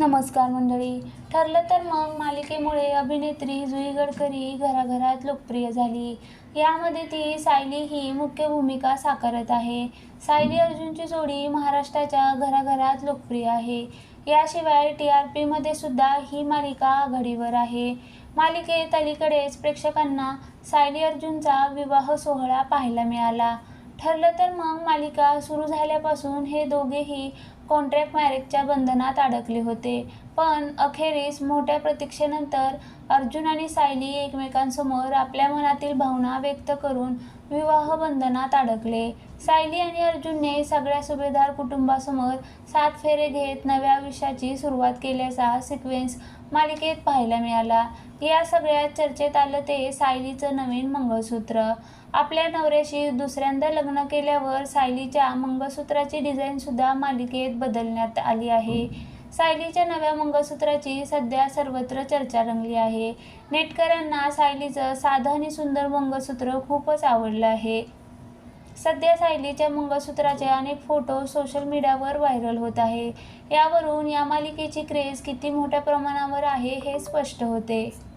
नमस्कार मंडळी. ठरलं तर मग मालिकेमुळे अभिनेत्री जुई गडकरी घराघरात लोकप्रिय झाली. यामध्ये ती सायली ही मुख्य भूमिका साकारत आहे. सायली अर्जुनची जोडी महाराष्ट्राच्या घराघरात लोकप्रिय आहे. याशिवाय टी आर पीमध्ये सुद्धा ही मालिका आघाडीवर आहे. मालिकेत अलीकडेच प्रेक्षकांना सायली अर्जुनचा विवाह सोहळा पाहायला मिळाला. ठरलं तर मग मालिका सुरू झाल्यापासून हे दोघेही कॉन्ट्रॅक्ट मॅरेजच्या बंधनात अडकले होते. पण अखेरीस मोठ्या प्रतीक्षेनंतर अर्जुन आणि सायली एकमेकांसमोर आपल्या मनातील भावना व्यक्त करून विवाह बंधनात अडकले. सायली आणि अर्जुनने सगळ्या सुभेदार कुटुंबासमोर सात फेरे घेत नव्या आयुष्याची सुरुवात केल्याचा सिक्वेन्स मालिकेत पाहायला मिळाला. या सगळ्यात चर्चेत आलं ते सायलीचं नवीन मंगळसूत्र. आपल्या नवऱ्याशी दुसऱ्यांदा लग्न केल्यावर सायलीच्या मंगळसूत्राची डिझाईनसुद्धा मालिकेत बदलण्यात आली आहे. सायलीच्या नव्या मंगळसूत्राची सध्या सर्वत्र चर्चा रंगली आहे. नेटकऱ्यांना सायलीचं साधं आणि सुंदर मंगळसूत्र खूपच आवडलं आहे. सध्या सायलीच्या मंगळसूत्राचे अनेक फोटो सोशल मीडियावर व्हायरल होत आहे. यावरून या मालिकेची क्रेज किती मोठ्या प्रमाणावर आहे हे स्पष्ट होते.